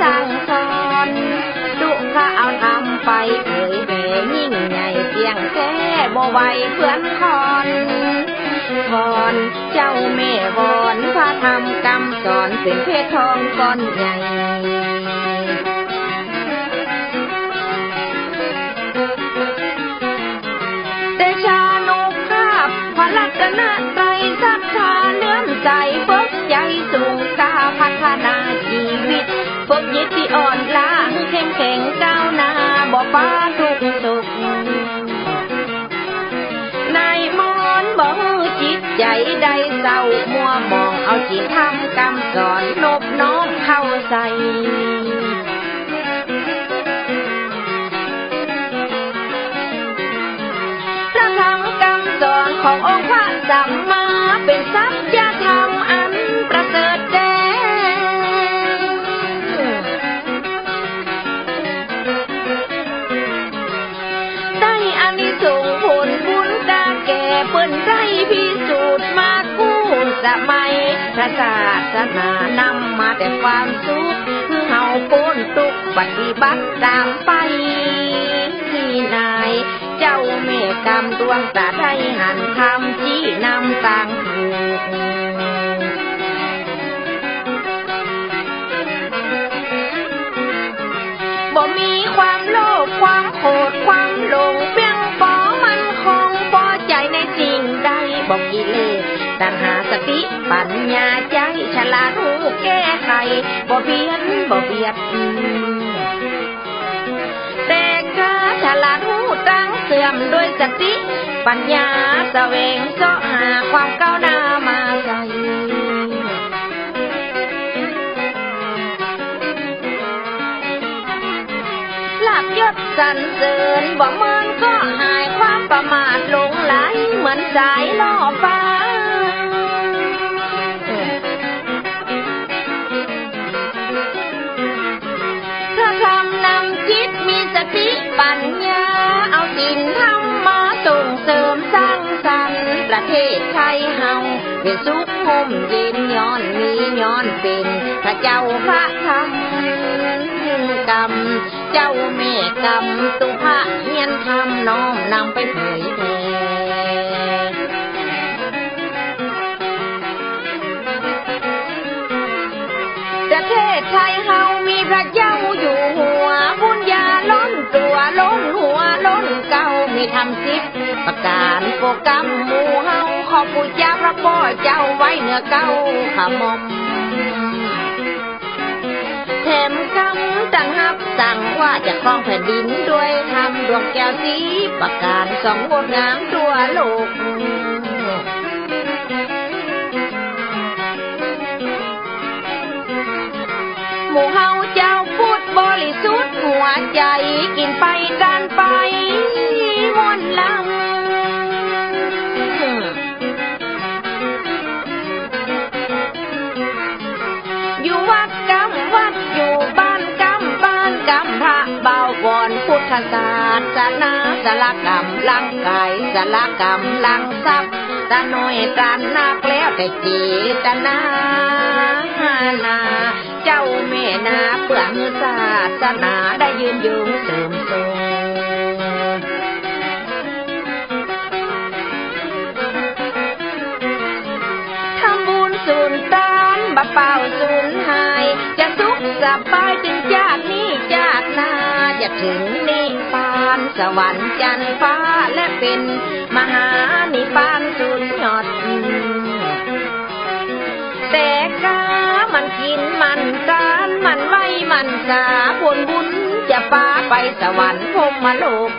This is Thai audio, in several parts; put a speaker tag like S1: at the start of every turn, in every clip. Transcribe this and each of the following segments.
S1: สั่งสอนดุข้าเอาทำไปเผยแผ่ยิ่งใหญ่เสียงแท้บ่ไหวเพื่อนคอนคอนเจ้าแม่พรพระธรรมกรรมสอนเป็นเพชรทองก้อนใหญ่ เข้มแข็งก้านาบ่ฟ้าทุกสุขนายมอนบ่จิตใจใดเศร้ามัวมองเอาจิตทำกำสอนนบน้อมเข้าใส่ ศาสนานำมาแต่ความสุขคือเฮาพ้นทุกปฏิบัติตามไปที่นายเจ้าเมกรรมดวงตาไทยหันคำชี้นำต่างถูกบ่มีความโลภความโกรธความหลงเพียงปอมันคงพอใจในสิ่งใดบอกกิเลสตัณหาสติปั บ่เพี้ยนบ่เบียดแต่กาฉลาดหูตั้งเสื่อมด้วยสติ ปัญญาแสวงเสาะหาความก้าวหน้ามาใส่หลับยศสรรเสริญบ่เมินก็หายความประมาทหลงไหลเหมือนสายล่อ สุขห่มเย็นย้อนมีย้อนเป็นพระเจ้าพระธรรมกรรม เจ้าแม่กรรมตุพระเฮียนธรรมน้อมนำไปเผยแผ่ประเทศไทยเฮามีพระเจ้าอยู่หัวบุญญาล้นตัวล้นหัวล้นเก่ามีทำสิบประการโปรกรรมหมู่เฮาขอปู่เจ้า พ่อเจ้าไว้เหนือเก้าขมมแถมคำตั้งฮับสั่งว่าจะครองแผ่นดินด้วยทำดวงแก้วสีประการสองงดงามทั่วโลกหมู่เฮาเจ้าพุทธบริสุทธิ์หัวใจกินไปกันไป อยู่วัดกำวัดอยู่บ้านกำบ้านกำพระเบาวอนพุทธศาสนาสละกำลังกายสละกำลังทรัพย์ตาหน่อยตานักแล้วแต่จีตนานาเจ้าแม่นาเพื่อมือศาสนาได้ยืนยืนเสริมทรง สบายถึงจากนี้จากนาจะถึงนิพานสวรรค์จันทร์ฟ้าและเป็นมหานิพานสุดยอดแต่กามันกินมันกานมันไว้มันสาผลบุญจะปาไปสวรรค์พรหมโลก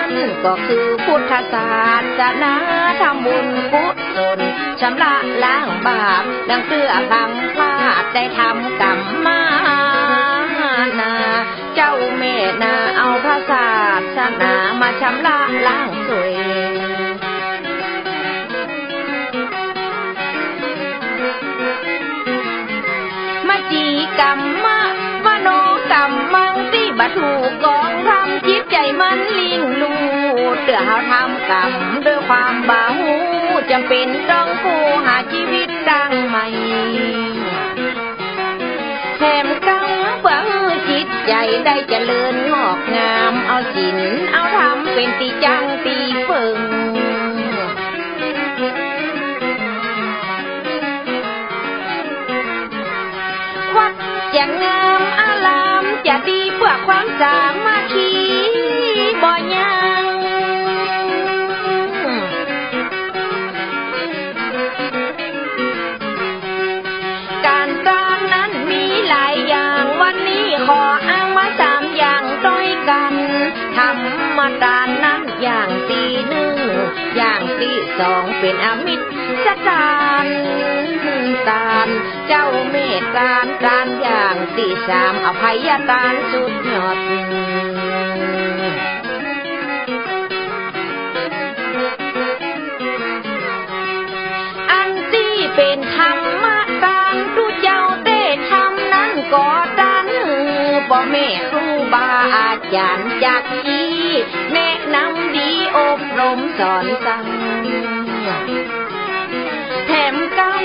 S1: นั่นก็คือพุทธศาสนาทำบุญกุศลชำระล้างบาปดังเสื้อบังพลาดได้ทำกรรมมานา เจ้าเมตนาเอาพระศาสนามาชำระล้าง ดเตือเฮาทำกรรมด้วยความบาหูจำเป็นต้องผู้หาชีวิตดังใหม่แถมกังจิตใจได้เจริญงอกงามเอาศีลเอาธรรมเป็นตีจังตีเฟิงวัดอย่างามอารามจะดีเพื่อความสามัคคีบ่ รรมดานนั้นอย่างที่หนึ่งอย่างที่สองเป็นอมิตรสตานตานเจ้าเมตตาตานอย่างที่สามอภัยตานสุดยอดอันที่เป็นธรรมตานทุเจ้าได้ทำนั้นก็ดันพ่อแม่ครูบาอาจารย์จ มสอนสั่งแถมกรรม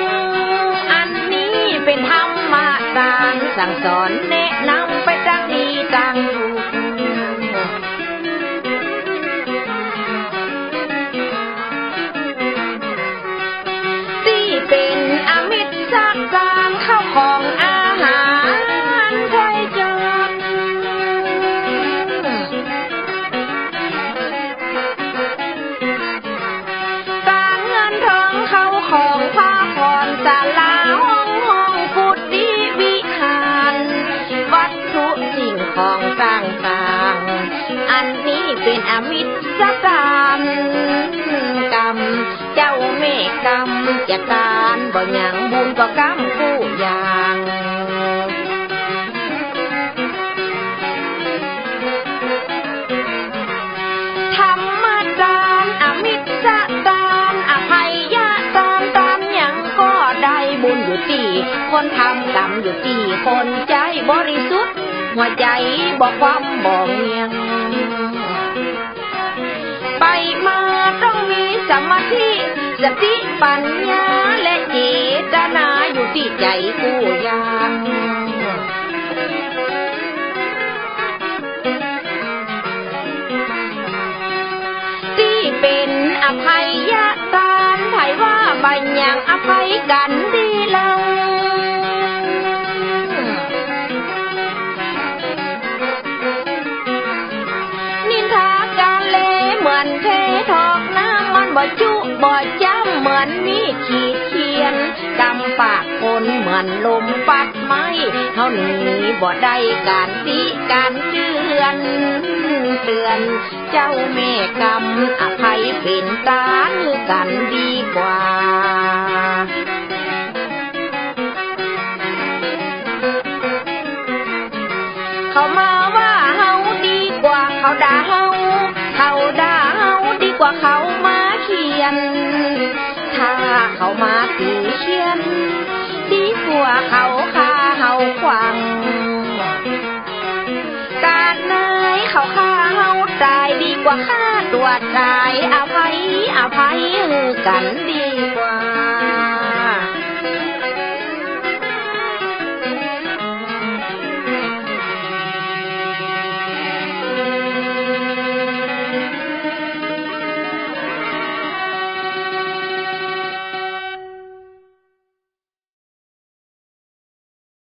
S1: อันนี้เป็นธรรมะตารสั่งสอนแนะนำไป ต่างๆ อันนี้เป็นอมิตรกรรมกรรม เจ้าเมฆกรรมจะการบ่หยังบุญก็กรรมคู่ย่า หัวใจบอกความบอกเงียง ไปมาต้องมีสมาธิสติปัญญาและเจตนาอยู่ที่ใจผู้ยางที่เป็นอภัยยะตานไผว่าบัญญังอภัยกันดี บ่จุบ่จ้ำเหมือนมีขีดเขียนกำปากคนเหมือนลมปัดไม้เท่านี้บ่ได้การติการเตือนเตือน เจ้าแม่กรรมอภัยเป็นตาคือกันดีกว่าเขามาว่าเฮาดีกว่าเขาด่าเฮาเขาด่าเฮาดีกว่าเขา ถ้าเขามาตีเขียน ดีกว่าเขาคาเฮาควังการนายเขาคาเฮาตายดีกว่าฆ่าตัวตายอภัยอภัยกันดีกว่า